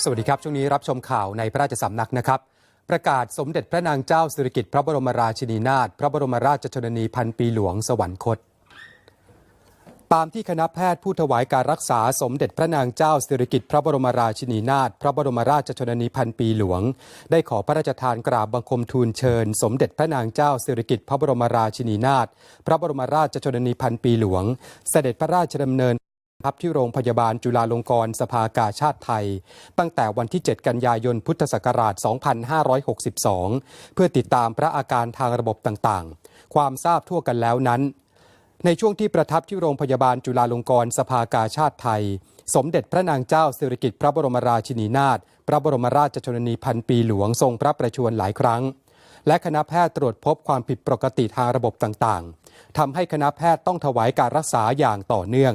สวัสดีครับ ช่วงนี้รับชมข่าวในพระราชสำนักนะครับ ประกาศสมเด็จพระนางเจ้าสิริกิติ์พระบรมราชินีนาถพระบรมราชชนนีพันปีหลวงสวรรคต ตามที่คณะแพทย์ผู้ถวายการรักษาสมเด็จพระนางเจ้าสิริกิติ์พระบรมราชินีนาถพระบรมราชชนนีพันปีหลวง ได้ขอพระราชทานกราบบังคมทูลเชิญ สมเด็จพระนางเจ้าสิริกิติ์พระบรมราชินีนาถพระบรมราชชนนีพันปีหลวง เสด็จพระราชดำเนิน พับที่โรงพยาบาลจุฬาลงกรณ์สภากาชาติไทย ตั้งแต่วันที่ 7 กันยายนพุทธศักราช 2562 เพื่อติดตามพระอาการทางระบบต่างๆ ความทราบทั่วกันแล้วนั้น ในช่วงที่ประทับที่โรงพยาบาลจุฬาลงกรณ์สภากาชาติไทย สมเด็จพระนางเจ้าสิริกิติ์พระบรมราชินีนาถพระบรมราชชนนีพันปีหลวงทรงพระประชวรหลายครั้ง และคณะแพทย์ตรวจพบความผิดปกติทางระบบต่างๆทำให้คณะแพทย์ต้องถวายการรักษาอย่างต่อเนื่อง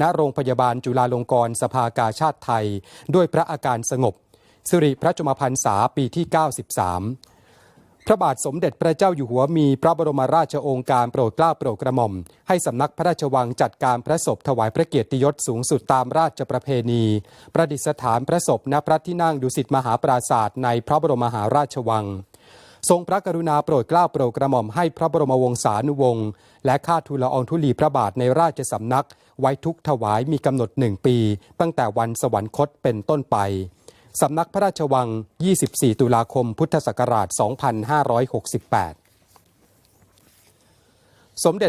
ณโรงพยาบาลจุฬาลงกรณ์สภากาชาติไทย ด้วยพระอาการสงบ สิริพระชมพรรษาปีที่ 93 พระบาทสมเด็จพระเจ้าอยู่หัวมีพระบรมราชโองการโปรดเกล้าโปรดกระหม่อม ให้สำนักพระราชวังจัดการพระศพถวายพระเกียรติยศสูงสุดตามราชประเพณี ประดิษฐานพระศพณพระที่นั่งดุสิตมหาปราศาสตร์ในพระบรมมหาราชวัง ทรงพระกรุณาโปรดเกล้าโปรดกระหม่อมให้พระบรมวงศานุวงศ์และข้าทูลละอองธุลีพระบาทในราชสำนัก ไว้ทุกถวายมีกำหนดหนึ่งปี ตั้งแต่วันสวรรคตเป็นต้นไปสำนักพระราชวัง 24 ตุลาคม พุทธศักราช 2568 สมเด็จ